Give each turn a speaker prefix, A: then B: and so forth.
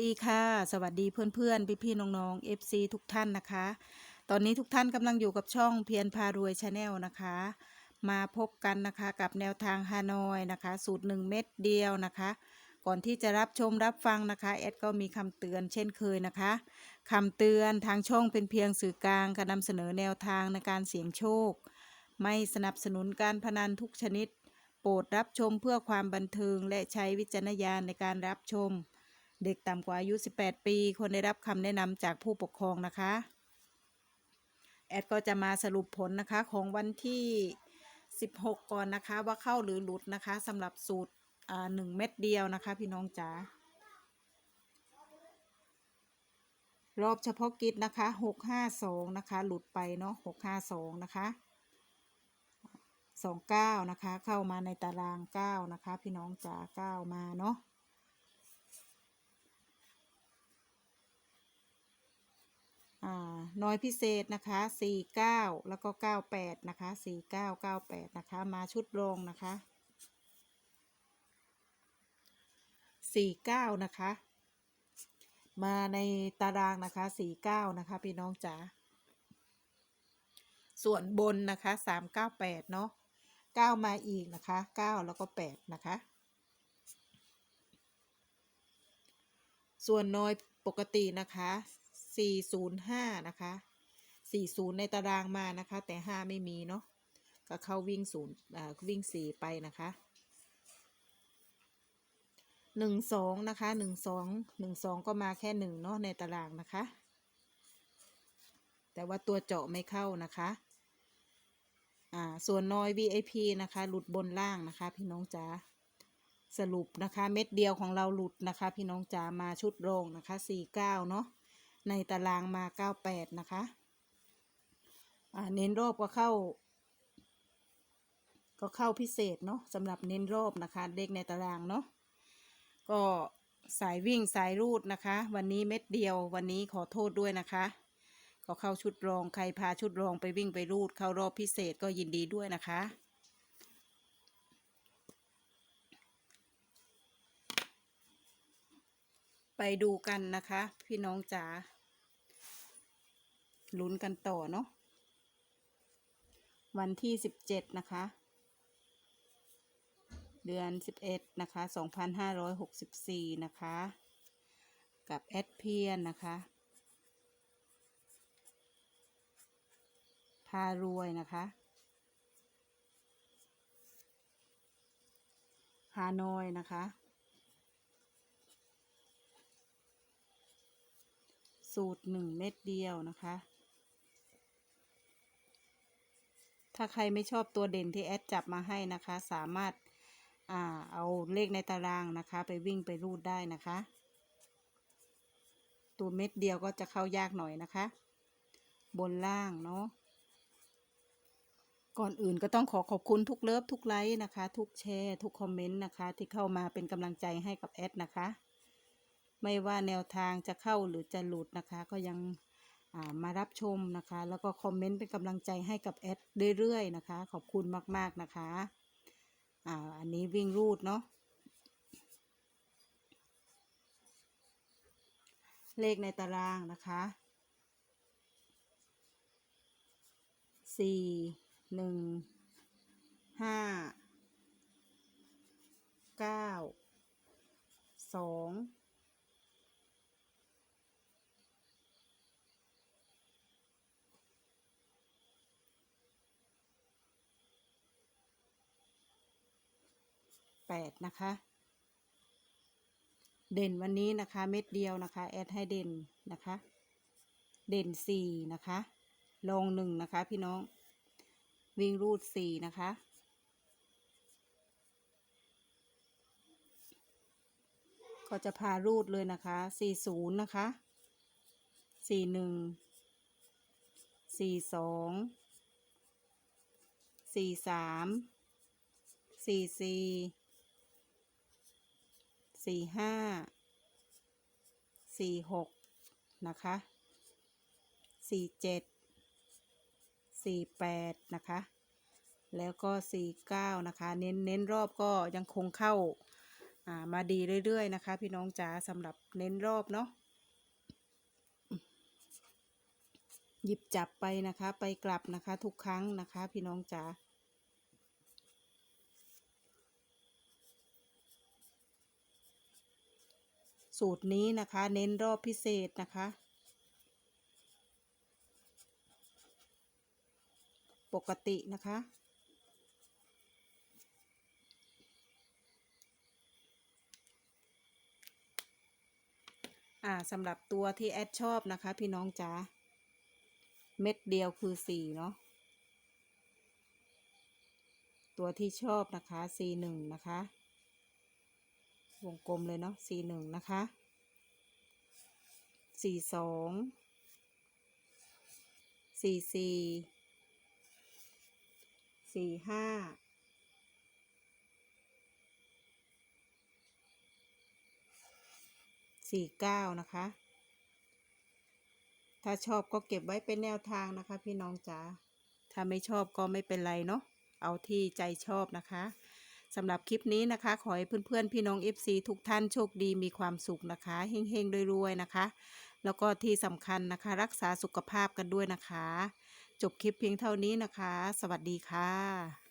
A: ดีค่ะ สวัสดีเพื่อนๆ พี่ๆน้องๆ FC ทุกท่านนะคะ ตอนนี้ทุกท่านกำลังอยู่กับช่องเพียรพารวยชาแนลนะคะ มาพบกันนะคะกับแนวทางฮานอยนะคะ สูตร 1 เม็ดเดียวนะคะ ก่อนที่จะรับชมรับฟังนะคะแอดก็มีคำเตือนเช่นเคยนะคะคำเตือนทางช่องเป็นเพียงสื่อกลางการนำเสนอแนวทางในการเสี่ยงโชค ไม่สนับสนุนการพนันทุกชนิด โปรดรับชมเพื่อความบันเทิงและใช้วิจารณญาณในการรับชม เด็กต่ำกว่าอายุ 18 ปี ควรได้รับคำแนะนำจากผู้ปกครองนะคะ แอดก็จะมาสรุปผลนะคะของวันที่ 16 ก่อนนะคะ ว่าเข้าหรือหลุดนะคะสำหรับสูตรอ่าหนึ่งเม็ดเดียวนะคะ พี่น้องจ๋ารอบเฉพาะกิจนะคะ 652 นะคะ หลุดไปเนาะ 652 นะคะ 29 นะคะ เข้ามาในตาราง 9 นะคะ พี่น้องจ๋า 9 มาเนาะ อ่า น้อยพิเศษนะคะ 49 แล้วก็ 98 นะคะ 49 98 นะคะ มาชุดรองนะคะ 49 นะคะ มาในตารางนะคะ 49 นะคะ พี่น้องจ๋า ส่วนบนนะคะ 398 เนาะ9 มาอีกนะคะ 9 แล้วก็ 8 นะคะ ส่วนน้อยปกตินะคะ 405 นะคะ 40 ในตารางมานะคะ แต่ 5 ไม่มีเนาะก็เข้าวิ่งศูนย์อ่าวิ่ง 4 ไปนะคะ 12 นะคะ 12 12 ก็มาแค่ 1 เนาะในตารางนะคะ แต่ว่าตัวเจาะไม่เข้านะคะอ่าส่วนน้อย VIP นะคะ หลุดบนล่างนะคะ พี่น้องจ๋าสรุปนะคะ เม็ดเดียวของเราหลุดนะคะ พี่น้องจ๋ามาชุดโรงนะคะ 49 เนาะ ในตารางมา 98 นะคะเน้นรอบก็เข้า ก็เข้าพิเศษเนาะสำหรับเน้นรอบนะคะ เลขในตารางเนาะก็สายวิ่งสายรูดนะคะ วันนี้เม็ดเดียว วันนี้ขอโทษด้วยนะคะ ก็เข้าชุดรองใครพาชุดรองไปวิ่งไปรูด เข้ารอบพิเศษก็ยินดีด้วยนะคะไปดูกันนะคะ พี่น้องจ๋า ลุ้นกันต่อเนาะวันที่สิบเจ็ดนะคะ เดือนสิบเอ็ดนะคะสองพันห้าร้อยหกสิบสี่นะคะ กับแอดเพียนนะคะพารวยนะคะ ฮานอยนะคะ สูตรหนึ่งเม็ดเดียวนะคะ ถ้าใครไม่ชอบตัวเด่นที่แอดจับมาให้นะคะ สามารถอ่าเอาเลขในตารางนะคะ ไปวิ่งไปรูดได้นะคะ ตัวเม็ดเดียวก็จะเข้ายากหน่อยนะคะ บนล่างเนาะก่อนอื่นก็ต้องขอขอบคุณทุกเลิฟทุกไลค์นะคะ ทุกแชร์ทุกคอมเมนต์นะคะ ที่เข้ามาเป็นกำลังใจให้กับแอดนะคะ ไม่ว่าแนวทางจะเข้าหรือจะหลุดนะคะ ก็ยัง มารับชมนะคะ แล้วก็คอมเมนต์เป็นกำลังใจให้กับแอดเรื่อยๆนะคะ ขอบคุณมากๆนะคะอ่าอันนี้วิ่งรูดเนาะเลขในตารางนะคะสี่หนึ่งห้าเก้าสอง แปดนะคะ เด่นวันนี้นะคะ เม็ดเดียวนะคะ แอดให้เด่นนะคะ เด่นสี่นะคะ ลงหนึ่งนะคะ พี่น้อง วิ่งรูดสี่นะคะ ก็จะพารูดเลยนะคะสี่ศูนย์นะคะสี่หนึ่ง สี่สองสี่สามสี่สี่สี่ห้าสี่หกนะคะสี่เจ็ดสี่แปดนะคะ แล้วก็สี่เก้านะคะ เน้นเน้นรอบก็ยังคงเข้าอ่ามาดีเรื่อย ๆ นะคะ พี่น้องจ๋าสำหรับเน้นรอบเนาะหยิบจับไปนะคะ ไปกลับนะคะ ทุกครั้งนะคะ พี่น้องจ๋า สูตรนี้นะคะ เน้นรอบพิเศษนะคะ ปกตินะคะ อ่าสำหรับตัวที่แอดชอบนะคะ พี่น้องจ๋าเม็ดเดียวคือสี่เนาะตัวที่ชอบนะคะสี่หนึ่งนะคะ วงกลมเลยเนาะสี่หนึ่งนะคะสี่สองสี่สี่สี่ห้าสี่เก้านะคะ ถ้าชอบก็เก็บไว้เป็นแนวทางนะคะ พี่น้องจ๋าถ้าไม่ชอบก็ไม่เป็นไรเนาะเอาที่ใจชอบนะคะ สำหรับคลิปนี้นะคะ ขอให้เพื่อนๆ พี่น้อง FC ทุกท่านโชคดีมีความสุขนะคะเฮงๆรวยๆนะคะ แล้วก็ที่สำคัญนะคะ รักษาสุขภาพกันด้วยนะคะ จบคลิปเพียงเท่านี้นะคะ สวัสดีค่ะ